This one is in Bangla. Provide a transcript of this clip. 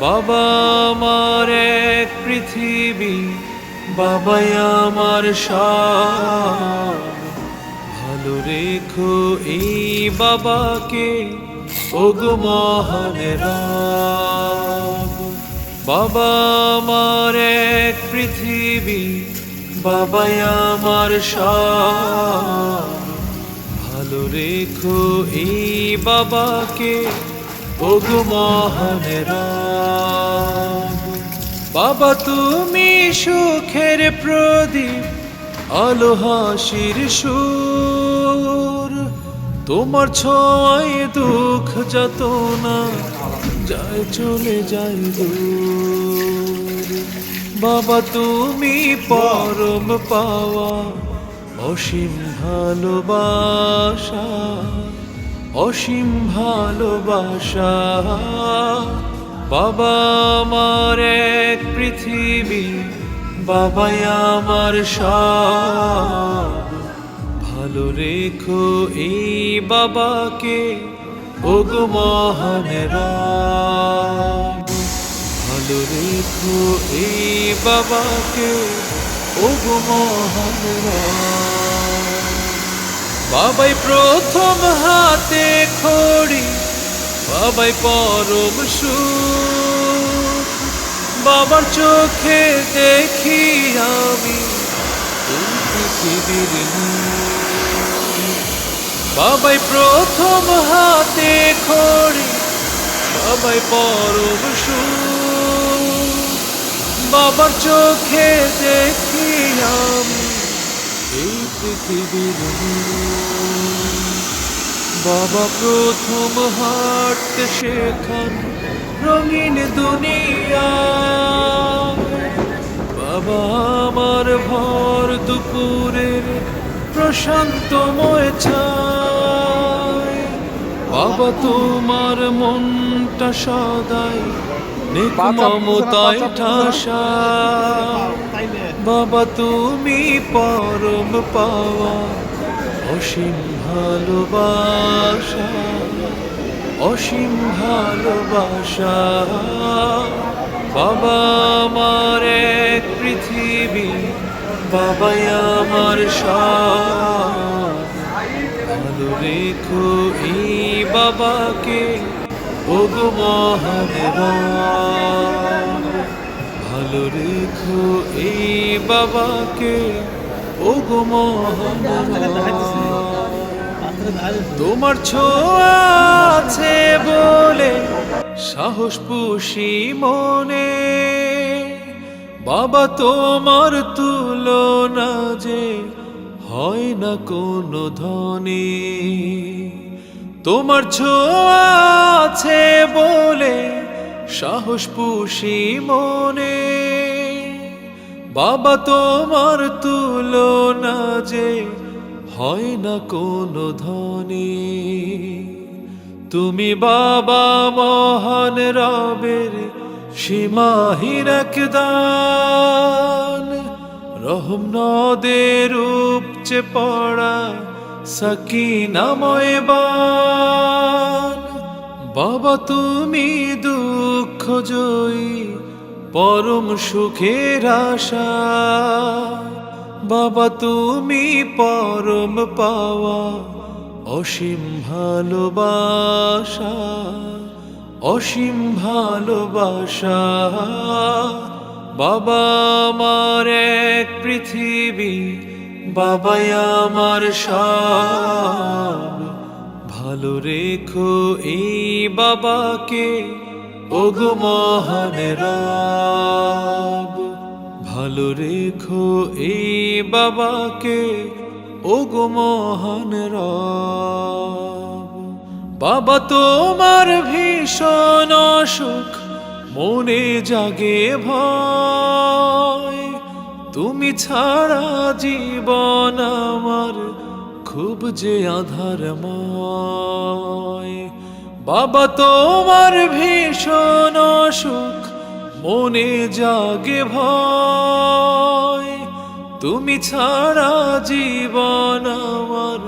বাবা আমার এক পৃথিবী, বাবাই আমার সব। ভালো রেখো এই বাবাকে, ওগো মহান বাবা আমার এক পৃথিবী, বাবাই আমার সব। ভালো রেখো এই বাবাকে ওগো মহান বাবা তুমি সুখের প্রদীপ, আলো হাসির সুর। তোমার ছয় দুঃখ যত না যায় চলে যায় দূর। বাবা তুমি পরম পাওয়া, অসীম ভালোবাসা। অসীম ভালোবাসা, বাবা আমার এক পৃথিবী, বাবাই আমার সব। ভালো রেখো এই বাবাকে, ওগো মহান ভালো রেখো এই বাবাকে, ওগো মহান রব বাবাই প্রথম হাতে খড়ি, বাবাই পরম সুখ। বাবার চোখে দেখি আমি পৃথিবীর বাবাই প্রথম হাতে খড়ি, বাবাই পরম সুখ। বাবার চোখে দেখি আমি পৃথিবীর বাবা প্রথম হাঁটতে শেখান রঙিন দুনিয়া। বাবা আমার ভর দুপুরের প্রশান্তময় ছায়। বাবা তোমার মনটা সদাই মমতায় ঠাসা বাবা, তুমি পরম পাওয়া অসীম ভালোবাসা অসীম ভালোবাসা। বাবা, আমার এক পৃথিবী, বাবাই আমার ভালো রেখো এই বাবাকে, ওগো মহান রব। ভালো রেখো এই বাবাকে ও গো। তোমার ছোঁয়া আছে বলে সাহস পুষি মনে বাবা, তোমার তুলনা যে হয় না কোনো ধনে তোমার ছোঁয়া আছে বলে সাহস পুষি মনে বাবা তোমার তুলনা যে হয় না কোনো ধনে তুমি বাবা মহান রবের সীমাহীন দান রহম নদের উপচে পড়া সকিনাময় বান। বাবা তুমি দুঃখ জয়ী পরম সুখের আশা। বাবা, তুমি পরম পাওয়া অসীম ভালোবাসা অসীম ভালোবাসা। বাবা, আমার এক পৃথিবী, বাবাই আমার সব। ভালো রেখো এই বাবাকে। ওগো মহান রব, ভালো রেখো এই বাবাকে। ওগো মহান বাবা তোমার ভীষণ অসুখ, মনে জাগে ভয়। তুমি ছাড়া জীবন আমার খুব যে আধার আধারময় বাবা তোমার ভীষণ অসুখ মনে জাগে ভয়। তুমি ছাড়া জীবন আমার